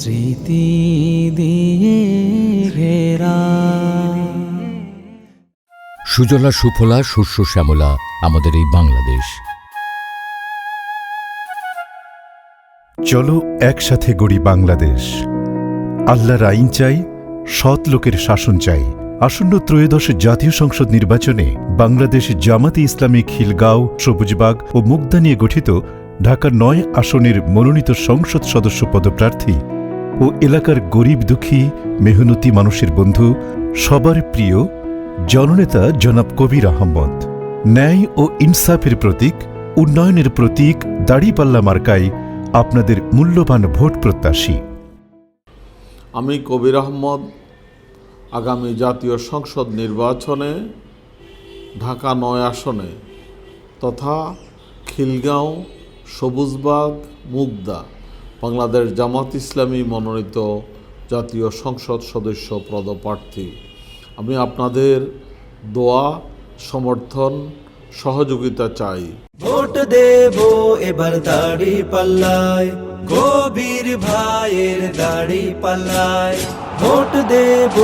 স্মৃতি দিয়ে ঘেরা। সুজলা সুফলা শস্য শ্যামলা আমাদের এই বাংলাদেশ। চলো একসাথে গড়ি বাংলাদেশ। আল্লাহর আইন চাই সৎ লোকের শাসন চাই। আসন্ন ত্রয়োদশ জাতীয় সংসদ নির্বাচনে বাংলাদেশ জামাতে ইসলামী খিলগাঁও সবুজবাগ ও মুগদা নিয়ে গঠিত ঢাকার নয় আসনের মনোনীত সংসদ সদস্য পদপ্রার্থী ও এলাকার গরিব দুঃখী, মেহনতি মানুষের বন্ধু, সবার প্রিয় জননেতা জনাব কবির আহমদ ন্যায় ও ইনসাফের প্রতীক, উন্নয়নের প্রতীক দাড়িপাল্লা মার্কায় আপনাদের মূল্যবান ভোট প্রত্যাশী। আমি কবির আহমদ আগামী জাতীয় সংসদ নির্বাচনে ঢাকা নয় আসনে তথা খিলগাঁও, সবুজবাগ, মুগদা বাংলাদেশ জামাত ইসলামী মনোনীত জাতীয় সংসদ সদস্য পদপ্রার্থী। আমি আপনাদের দোয়া, সমর্থন, সহযোগিতা চাই। ভোট দেব এবার দাড়ি পাল্লায় কবির ভাইয়ের দাড়ি পাল্লায়। ভোট দেব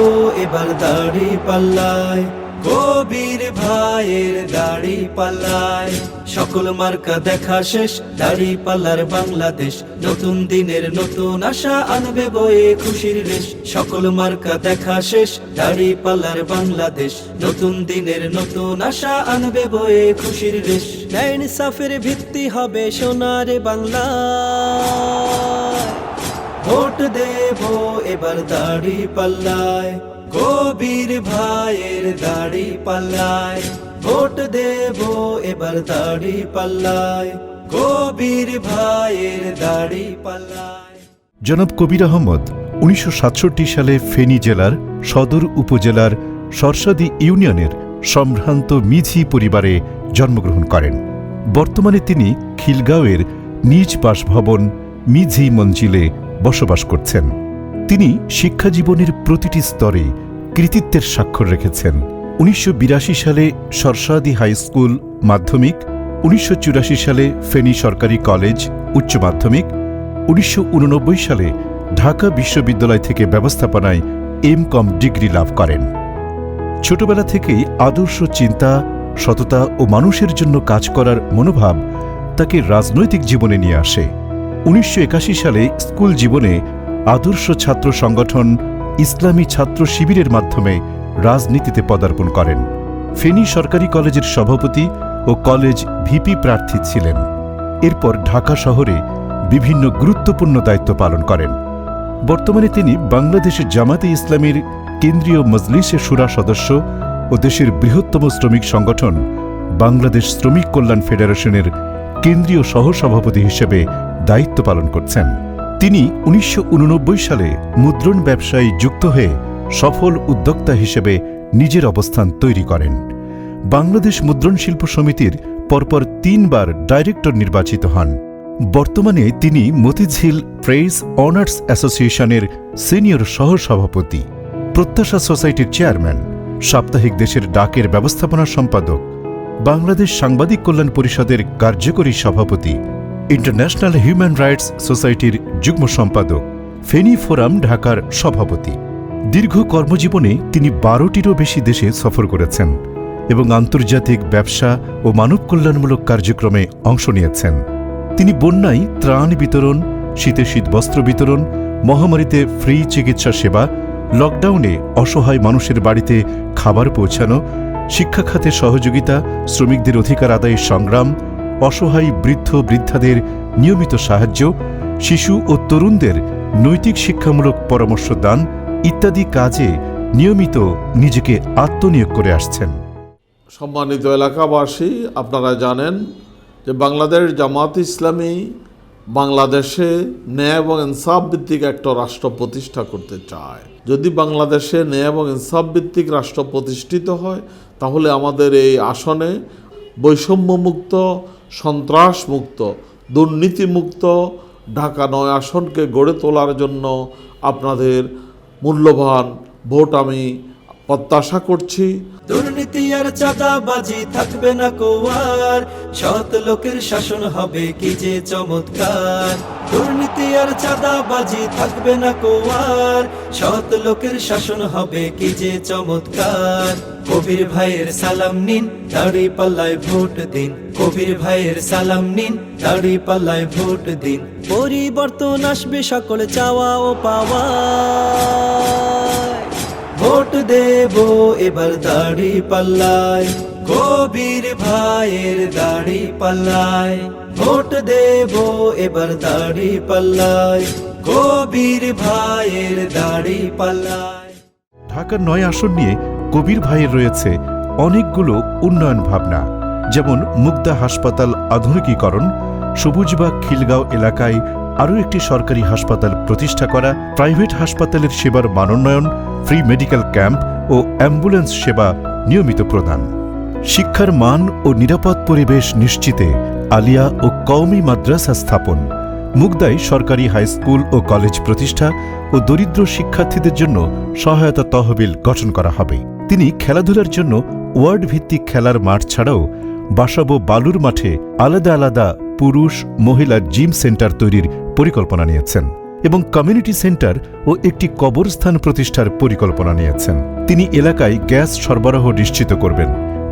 এবার দাড়ি পাল্লায় কবির ভাইয়ের দাড়ি পাল্লায়। সকল মার্কা দেখা শেষ। দাড়ি পাল্লার বাংলাদেশ, নতুন দিনের নতুন আশা আনবে বয়ে খুশির রেশ। সকল মার্কা দেখা শেষ। দাড়ি পাল্লার বাংলাদেশ, নতুন দিনের নতুন আশা আনবে বয়ে খুশির রেশ। ন্যায় ইনসাফের ভিত্তি হবে সোনার বাংলা। ভোট দেব এবার দাড়ি পাল্লায় কবির ভাইয়ের দাড়ি পাল্লায় ভোট দেব এবার দাড়ি পাল্লায়, কবির ভাইয়ের দাড়ি পাল্লায়। জনাব কবির আহমদ, উনিশশো সাতষট্টি সালে ফেনী জেলার সদর উপজেলার সরসাদি ইউনিয়নের সম্ভ্রান্ত মিঝি পরিবারে জন্মগ্রহণ করেন। বর্তমানে তিনি খিলগাঁওয়ের নিজ বাসভবন মিঝি মঞ্জিলে বসবাস করছেন। তিনি শিক্ষাজীবনের প্রতিটি স্তরে কৃতিত্বের স্বাক্ষর রেখেছেন। উনিশশো বিরাশি সালে সরসাদি হাই স্কুল মাধ্যমিক, উনিশশো চুরাশি সালে ফেনী সরকারি কলেজ উচ্চ মাধ্যমিক, উনিশশো উননব্বই সালে ঢাকা বিশ্ববিদ্যালয় থেকে ব্যবস্থাপনায় এম কম ডিগ্রি লাভ করেন। ছোটবেলা থেকেই আদর্শ চিন্তা, সততা ও মানুষের জন্য কাজ করার মনোভাব তাকে রাজনৈতিক জীবনে নিয়ে আসে। উনিশশো একাশি সালে স্কুল জীবনে আদর্শ ছাত্র সংগঠন ইসলামী ছাত্র শিবিরের মাধ্যমে রাজনীতিতে পদার্পণ করেন। ফেনী সরকারি কলেজের সভাপতি ও কলেজ ভিপি প্রার্থী ছিলেন। এরপর ঢাকা শহরে বিভিন্ন গুরুত্বপূর্ণ দায়িত্ব পালন করেন। বর্তমানে তিনি বাংলাদেশের জামাতে ইসলামীর কেন্দ্রীয় মজলিসের সুরা সদস্য ও দেশের বৃহত্তম শ্রমিক সংগঠন বাংলাদেশ শ্রমিক কল্যাণ ফেডারেশনের কেন্দ্রীয় সহসভাপতি হিসেবে দায়িত্ব পালন করছেন। তিনি উনিশশো উননব্বই সালে মুদ্রণ ব্যবসায় যুক্ত হয়ে সফল উদ্যোক্তা হিসেবে নিজের অবস্থান তৈরি করেন। বাংলাদেশ মুদ্রণ শিল্প সমিতির পরপর তিনবার ডাইরেক্টর নির্বাচিত হন। বর্তমানে তিনি মতিঝিল প্রেস অনার্স অ্যাসোসিয়েশনের সিনিয়র সহসভাপতি, প্রত্যাশা সোসাইটির চেয়ারম্যান, সাপ্তাহিক দেশের ডাকের ব্যবস্থাপনা সম্পাদক, বাংলাদেশ সাংবাদিক কল্যাণ পরিষদের কার্যকরী সভাপতি, ইন্টারন্যাশনাল হিউম্যান রাইটস সোসাইটির যুগ্ম সম্পাদক, ফেনী ফোরাম ঢাকার সভাপতি। দীর্ঘ কর্মজীবনে তিনি বারোটিরও বেশি দেশে সফর করেছেন এবং আন্তর্জাতিক ব্যবসা ও মানব কল্যাণমূলক কার্যক্রমে অংশ নিয়েছেন। তিনি বন্যায় ত্রাণ বিতরণ শীতে শীত বস্ত্র বিতরণ, মহামারীতে ফ্রি চিকিৎসা সেবা, লকডাউনে অসহায় মানুষের বাড়িতে খাবার পৌঁছানো, শিক্ষা খাতে সহযোগিতা, শ্রমিকদের অধিকার আদায়ের সংগ্রাম, অসহায় বৃদ্ধ বৃদ্ধাদের নিয়মিত সাহায্য, শিশু ও তরুণদের নৈতিক শিক্ষামূলক পরামর্শ দান ইত্যাদি কাজে নিয়মিত নিজেকে আত্মনিয়োগ করে আসছেন। সম্মানিত এলাকাবাসী, আপনারা জানেন যে বাংলাদেশ জামাত ইসলামী বাংলাদেশে ন্যায় এবং ইনসাফ ভিত্তিক একটা রাষ্ট্র প্রতিষ্ঠা করতে চায়। যদি বাংলাদেশে ন্যায় এবং ইনসাফ ভিত্তিক রাষ্ট্র প্রতিষ্ঠিত হয়, তাহলে আমাদের এই আসনে বৈষম্যমুক্ত, সন্ত্রাসমুক্ত, দুর্নীতিমুক্ত ঢাকা নয় আসনকে গড়ে তোলার জন্য আপনাদের মূল্যবান ভোট আমি প্রত্যাশা করছি। দুর্নীতি আর চাঁদাবাজি থাকবে না কোয়ার। সৎ লোকের শাসন হবে কি যে চমৎকার। দুর্নীতি আর চাঁদাবাজি থাকবে না কোয়ার। সৎ লোকের শাসন হবে কি যে চমৎকার। কবির ভাইয়ের সালাম নিন, দাড়ি পাল্লায় ভোট দিন। কবির ভাইয়ের সালাম নিন, দাড়ি পাল্লায় ভোট দিন। পরিবর্তন আসবে সকল চাওয়া ও পাওয়া। ভোট দেব এবার দাড়ি পাল্লায়। কবির ভাইয়ের দাড়ি পাল্লায়। ভোট দেব এবার দাড়ি পাল্লায়। কবির ভাইয়ের দাড়ি পাল্লায়। ঢাকার নয় আসন নিয়ে কবির ভাইয়ের রয়েছে অনেকগুলো উন্নয়ন ভাবনা। যেমন মুগদা হাসপাতাল আধুনিকীকরণ সবুজবাগ খিলগাঁও এলাকায় আরও একটি সরকারি হাসপাতাল প্রতিষ্ঠা করা, প্রাইভেট হাসপাতালের সেবার মানোন্নয়ন ফ্রি মেডিকেল ক্যাম্প ও অ্যাম্বুলেন্স সেবা নিয়মিত প্রদান। শিক্ষার মান ও নিরাপদ পরিবেশ নিশ্চিতে আলিয়া ও কওমি মাদ্রাসা স্থাপন। মুগদাই সরকারি হাই স্কুল ও কলেজ প্রতিষ্ঠা ও দরিদ্র শিক্ষার্থীদের জন্য সহায়তা তহবিল গঠন করা হবে। তিনি খেলাধুলার জন্য ওয়ার্ড ভিত্তিক খেলার মাঠ ছাড়াও বাসাবো বালুর মাঠে আলাদা আলাদা পুরুষ, মহিলা জিম সেন্টার তৈরির পরিকল্পনা নিয়েছেন। এবং কমিউনিটি সেন্টার ও একটি কবরস্থান প্রতিষ্ঠার পরিকল্পনা নিয়েছেন। তিনি এলাকায় গ্যাস সরবরাহ নিশ্চিত করবেন।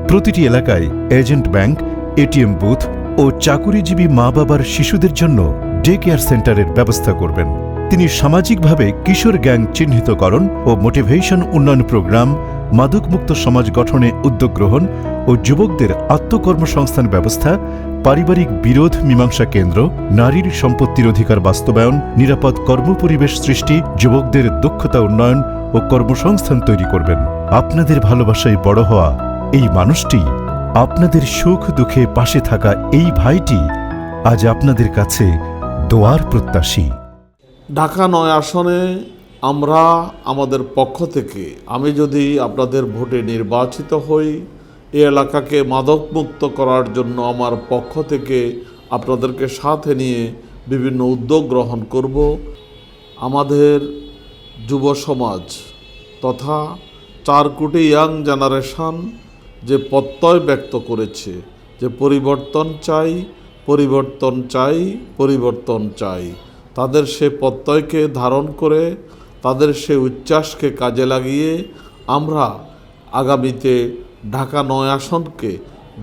প্রতিটি এলাকায় এজেন্ট ব্যাংক, এটিএম বুথ ও চাকুরিজীবী মা বাবার শিশুদের জন্য ডে কেয়ার সেন্টারের ব্যবস্থা করবেন। তিনি সামাজিকভাবে কিশোর গ্যাং চিহ্নিতকরণ ও মোটিভেশন উন্নয়ন প্রোগ্রাম, মাদকমুক্ত সমাজ গঠনে উদ্যোগ গ্রহণ ও যুবকদের আত্মকর্মসংস্থান ব্যবস্থা, পারিবারিক বিরোধ মীমাংসা কেন্দ্র, নারীর সম্পত্তির অধিকার বাস্তবায়ন, নিরাপদ কর্মপরিবেশ সৃষ্টি, যুবকদের দক্ষতা উন্নয়ন ও কর্মসংস্থান তৈরি করবেন। আপনাদের ভালোবাসায় বড় হওয়া এই মানুষটি, আপনাদের সুখ দুঃখে পাশে থাকা এই ভাইটি আজ আপনাদের কাছে দোয়ার প্রত্যাশী। ঢাকা নয় আসনে আমরা আমাদের পক্ষ থেকে, আমি যদি আপনাদের ভোটে নির্বাচিত হই এই এলাকাকে মাদকমুক্ত করার জন্য আমার পক্ষ থেকে আপনাদেরকে সাথে নিয়ে বিভিন্ন উদ্যোগ গ্রহণ করব। আমাদের যুব সমাজ তথা চার কোটি ইয়াং জেনারেশন যে প্রত্যয় ব্যক্ত করেছে, যে পরিবর্তন চাই পরিবর্তন চাই পরিবর্তন চাই। তাদের সে প্রত্যয়কে ধারণ করে, তাদের সে উচ্ছ্বাসকে কাজে লাগিয়ে আমরা আগামীতে ঢাকা নয় আসনকে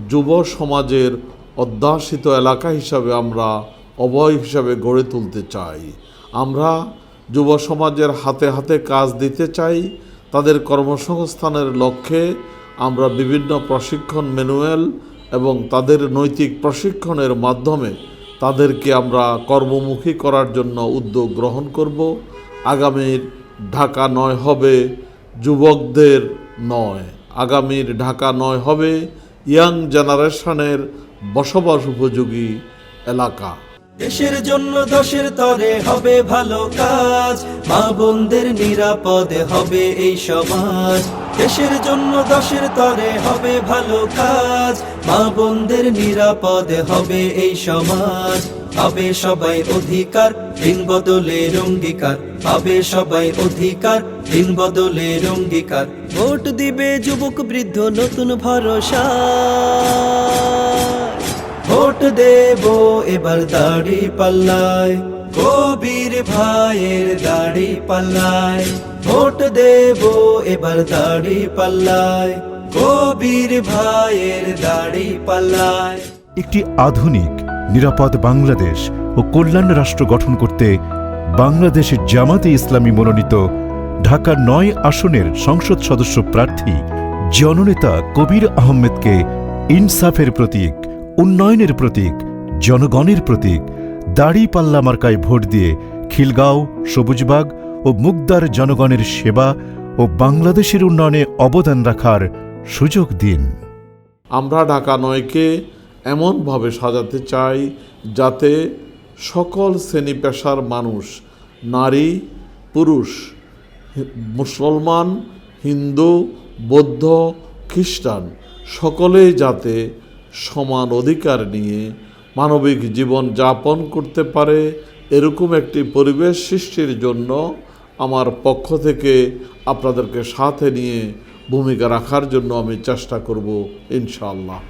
যুব সমাজের অধ্যাসিত এলাকা হিসাবে আমরা অবয় হিসাবে গড়ে তুলতে চাই। আমরা যুব সমাজের হাতে হাতে কাজ দিতে চাই। তাদের কর্মসংস্থানের লক্ষ্যে আমরা বিভিন্ন প্রশিক্ষণ ম্যানুয়াল এবং তাদের নৈতিক প্রশিক্ষণের মাধ্যমে তাদেরকে আমরা কর্মমুখী করার জন্য উদ্যোগ গ্রহণ করব। আগামীর ঢাকা নয় হবে যুবকদের নয়। আগামীর ঢাকা নয় হবে ইয়াং জেনারেশনের বসবাস উপযোগী এলাকা। দেশের জন্য দশের তরে হবে ভালো কাজ। মা বোনদের নিরাপদে হবে এই সমাজ। দেশের জন্য দশের তরে হবে ভালো কাজ। মা বোনদের নিরাপদে হবে এই সমাজ। পাবে সবাই অধিকার, দিন বদলের অঙ্গীকার। পাবে সবাই অধিকার, দিন বদলের অঙ্গীকার। ভোট দিবে যুবক বৃদ্ধ নতুন ভরসা। ভোট দেব এবার দাড়ি পাল্লায়। কবির ভাইয়ের দাড়ি পাল্লায়। ভোট দেব এবার দাড়ি পাল্লায়। কবির ভাইয়ের দাড়ি পাল্লায়। একটি আধুনিক, নিরাপদ বাংলাদেশ ও কল্যাণ রাষ্ট্র গঠন করতে বাংলাদেশের জামাতে ইসলামী মনোনীত ঢাকা নয় আসনের সংসদ সদস্য প্রার্থী জননেতা কবির আহমেদকে ইনসাফের প্রতীক উন্নয়নের প্রতীক, জনগণের প্রতীক, দাড়ি পাল্লা মার্কায় ভোট দিয়ে খিলগাঁও, সবুজবাগ ও মুগদার জনগণের সেবা ও বাংলাদেশের উন্নয়নে অবদান রাখার সুযোগ দিন। আমরা ঢাকা নয়কে এমনভাবে সাজাতে চাই যাতে সকল শ্রেণি পেশার মানুষ, নারী, পুরুষ, মুসলমান, হিন্দু, বৌদ্ধ, খ্রিস্টান, সকলেই যাতে সমান অধিকার নিয়ে মানবিক জীবন যাপন করতে পারে, এরকম একটি পরিবেশ সৃষ্টির জন্য আমার পক্ষ থেকে আপনাদেরকে সাথে নিয়ে ভূমিকা রাখার জন্য আমি চেষ্টা করব, ইনশাআল্লাহ।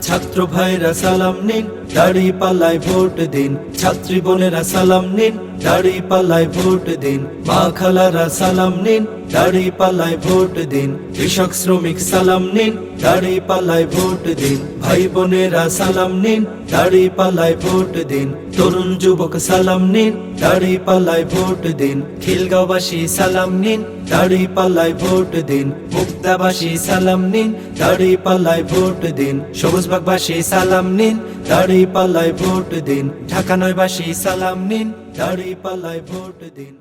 ছাত্র ভাইরা সালাম নিন, দাড়ি পাল্লায় ভোট দিন। ছাত্রী বোনেরা সালাম নিন দাড়ি পাল্লায় ভোট দিন মা খালারা সালাম নিন দাড়ি পাল্লায় ভোট দিন, কৃষক, শ্রমিক সালাম নিন দাড়ি পাল্লায় ভোট দিন, ভাই বোনেরা সালাম নিন দাড়ি পাল্লায় ভোট দিন, তরুণ যুবক সালাম নিন দাড়ি পাল্লায় ভোট দিন, খিলগাঁওবাসী সালাম নিন দাড়ি পাল্লায় ভোট দিন, মুক্তাবাসী সালাম নিন দাড়ি পাল্লায় ভোট দিন, সবুজবাগবাসী সালাম নিন দাড়ি পাল্লায় ভোট দিন, ঢাকা নয়বাসী সালাম নিন। দাড়ি পাল্লায় ভোট দিন।